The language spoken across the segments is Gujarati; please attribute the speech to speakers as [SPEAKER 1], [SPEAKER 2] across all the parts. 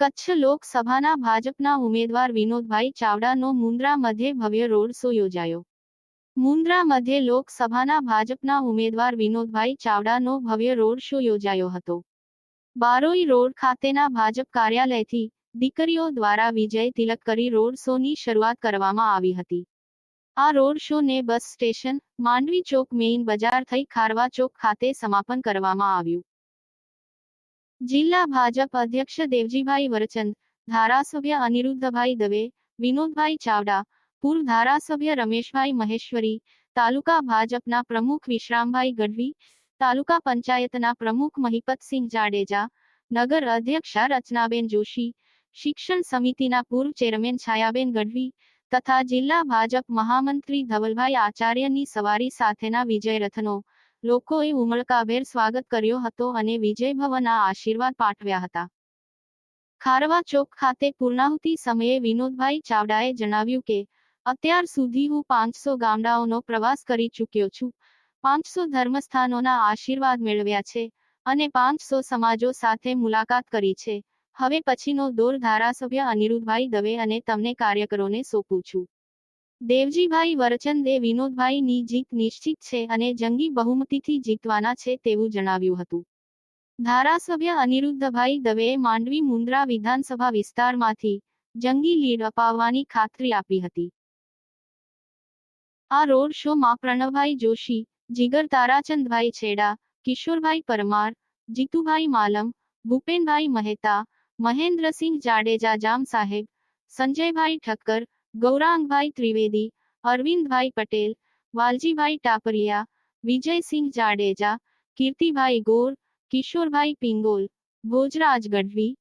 [SPEAKER 1] કચ્છ લોકસભાના ભાજપના ઉમેદવાર વિનોદભાઈ ચાવડાનો મુન્દ્રા મધ્યે ભવ્ય રોડ શો યોજાયો. મુન્દ્રા મધ્યે લોકસભાના ભાજપના ઉમેદવાર વિનોદભાઈ ચાવડાનો ભવ્ય રોડ શો યોજાયો હતો. બારોઈ રોડ ખાતેના ભાજપ કાર્યાલયથી દીકરીઓ દ્વારા વિજય તિલક કરી રોડ શોની શરૂઆત કરવામાં આવી હતી. આ રોડ શોને બસ સ્ટેશન, માંડવી ચોક, મેઇન બજાર થઈ ખારવા ચોક ખાતે સમાપન કરવામાં આવ્યું. જિલ્લા ભાજપ અધ્યક્ષ દેવજીભાઈ વરચંદ, ધારાસભ્ય અનિરુદ્ધભાઈ દવે, વિનોદભાઈ ચાવડા, પૂર્વ ધારાસભ્ય રમેશભાઈ મહેશ્વરી, તાલુકા ભાજપના પ્રમુખ વિશ્રામભાઈ ગઢવી, તાલુકા પંચાયતના પ્રમુખ મહિપતસિંહ જાડેજા, નગર અધ્યક્ષા રચનાબેન જોશી, શિક્ષણ સમિતિના પૂર્વ ચેરમેન છાયાબેન ગઢવી તથા જિલ્લા ભાજપ મહામંત્રી ધવલભાઈ આચાર્યની સવારી સાથેના વિજય રથનો લોકોએ ઉમળકાભેર સ્વાગત કર્યો હતો અને વિજય ભવનના આશીર્વાદ પાઠવ્યા હતા. ખારવા ચોક ખાતે પૂર્ણાહુતિ સમયે વિનોદભાઈ ચાવડાએ જણાવ્યું કે, અત્યાર સુધી હું પાંચસો ગામડાઓનો પ્રવાસ કરી ચૂક્યો છું. પાંચસો ધર્મસ્થાનોના આશીર્વાદ મેળવ્યા છે અને પાંચસો સમાજો સાથે મુલાકાત કરી છે. હવે પછીનો દોર ધારાસભ્ય અનિરુદ્ધભાઈ દવે અને તમને કાર્યકરોને સોંપું છું. દેવજીભાઈ વરચંદે વિનોદભાઈની જીત નિશ્ચિત છે અને જંગી બહુમતીથી જીતવાના છે તેવું જણાવ્યું હતું. ધારાસભ્ય અનિરુદ્ધભાઈ દવેએ માંડવી મુન્દ્રા વિધાનસભા વિસ્તારમાંથી જંગી લીડ અપાવવાની ખાતરી આપી હતી. આ રોડ શોમાં પ્રણવભાઈ જોશી, જીગર તારાચંદભાઈ છેડા, કિશોરભાઈ પરમાર, જીતુભાઈ માલમ, ભૂપેનભાઈ મહેતા महेंद्र सिंह जाडेजा जाम साहेब संजय भाई ठक्कर गौरांग भाई त्रिवेदी अरविंद भाई पटेल वालजी भाई टापरिया, विजय सिंह जाडेजा कीर्ति भाई गोर किशोर भाई पिंगोल, भोजराज गढ़वी,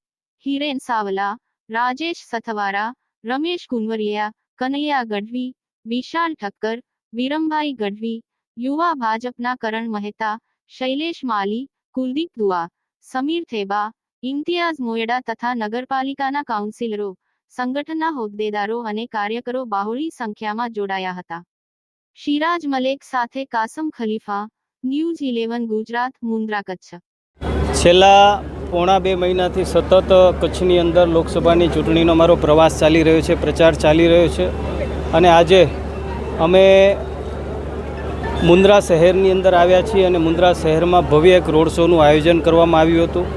[SPEAKER 1] हिरेन सावला, राजेश सथवारा, रमेश कुंवरिया कन्हैया गढ़वी, विशाल ठक्कर, वीरमभाई गढ़वी, युवा भाजपना करण मेहता, शैलेश माली, कुलदीप दुआ, समीर थेबा ઇમ્તિયાઝ મોયડા તથા નગરપાલિકાના કાઉન્સિલરો, સંગઠનના હોદ્દેદારો અને કાર્યકરો બાહોળી સંખ્યામાં જોડાયા હતા. શિરાજ મલેક સાથે કાસમ ખલીફા, ન્યૂઝ ઇલેવન ગુજરાત, મુન્દ્રા કચ્છ.
[SPEAKER 2] છેલ્લા પોણા બે મહિનાથી સતત કચ્છની અંદર લોકસભાની ચૂંટણીનો મારો પ્રવાસ ચાલી રહ્યો છે, પ્રચાર ચાલી રહ્યો છે અને આજે અમે મુન્દ્રા શહેરની અંદર આવ્યા છીએ અને મુન્દ્રા શહેરમાં ભવ્ય એક રોડ શોનું આયોજન કરવામાં આવ્યું હતું.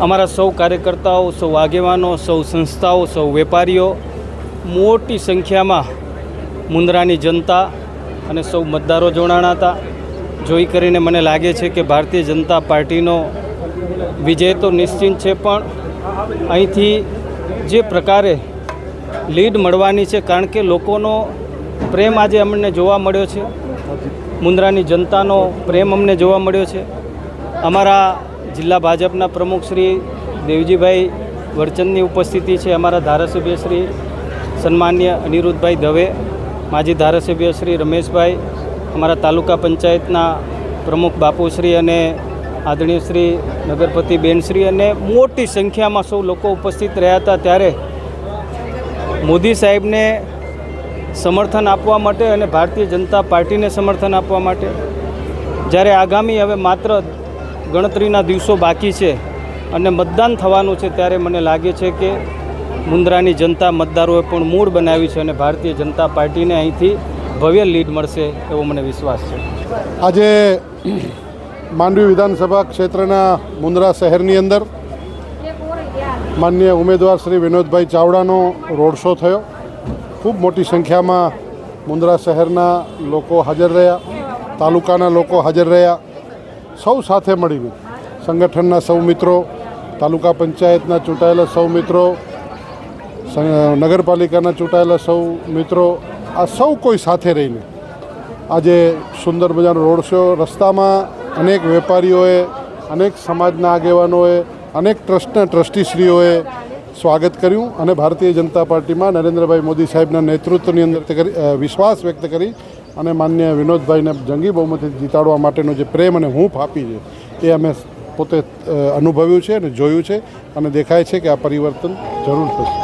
[SPEAKER 2] અમારા સૌ કાર્યકર્તાઓ, સૌ આગેવાનો, સૌ સંસ્થાઓ, સૌ વેપારીઓ, મોટી સંખ્યામાં મુંદ્રાની જનતા અને સૌ મતદારો જોડાણા હતા. જોઈ કરીને મને લાગે છે કે ભારતીય જનતા પાર્ટીનો વિજય તો નિશ્ચિત છે, પણ અહીંથી જે પ્રકારે લીડ મળવાની છે, કારણ કે લોકોનો પ્રેમ આજે અમને જોવા મળ્યો છે. મુન્દ્રાની જનતાનો પ્રેમ અમને જોવા મળ્યો છે. અમારા જિલ્લા ભાજપના પ્રમુખ શ્રી દેવજીભાઈ વરચંદની ઉપસ્થિતિ છે અમારા ધારાસભ્ય શ્રી સન્માન્ય અનિરુદ્ધભાઈ દવે, માજી ધારાસભ્ય શ્રી રમેશભાઈ, અમારા તાલુકા પંચાયતના પ્રમુખ બાપુશ્રી અને આદરણીય શ્રી નગરપતિ બેનશ્રી અને મોટી સંખ્યામાં સૌ લોકો ઉપસ્થિત રહ્યા હતા ત્યારે મોદી સાહેબને સમર્થન આપવા માટે અને ભારતીય જનતા પાર્ટીને સમર્થન આપવા માટે. જ્યારે આગામી હવે માત્ર ગણતરીના દિવસો બાકી છે અને મતદાન થવાનું છે ત્યારે મને લાગે છે કે મુન્દ્રાની જનતા મતદારોએ પણ મૂળ બનાવી છે અને ભારતીય જનતા પાર્ટીને અહીંથી ભવ્ય લીડ મળશે એવો મને વિશ્વાસ છે.
[SPEAKER 3] આજે માંડવી વિધાનસભા ક્ષેત્રના મુન્દ્રા શહેરની અંદર માન્ય ઉમેદવાર શ્રી વિનોદભાઈ ચાવડાનો રોડ શો થયો. ખૂબ મોટી સંખ્યામાં મુન્દ્રા શહેરના લોકો હાજર રહ્યા, તાલુકાના લોકો હાજર રહ્યા. સૌ સાથે મળીને સંગઠનના સૌ મિત્રો, તાલુકા પંચાયતના ચૂંટાયેલા સૌ મિત્રો નગરપાલિકાના ચૂંટાયેલા સૌ મિત્રો, આ સૌ કોઈ સાથે રહીને આજે સુંદર મજાનો રોડ શો રસ્તામાં અનેક વેપારીઓએ, અનેક સમાજના આગેવાનોએ, અનેક ટ્રસ્ટના ટ્રસ્ટીશ્રીઓએ સ્વાગત કર્યું અને ભારતીય જનતા પાર્ટીમાં નરેન્દ્રભાઈ મોદી સાહેબના નેતૃત્વની અંદર વિશ્વાસ વ્યક્ત કરી અને માન્ય વિનોદભાઈને જંગી બહુમતી જીતાડવા માટેનો જે પ્રેમ અને હૂંફ આપી છે, એ અમે પોતે અનુભવ્યું છે અને જોયું છે અને દેખાય છે કે આ પરિવર્તન જરૂર થશે.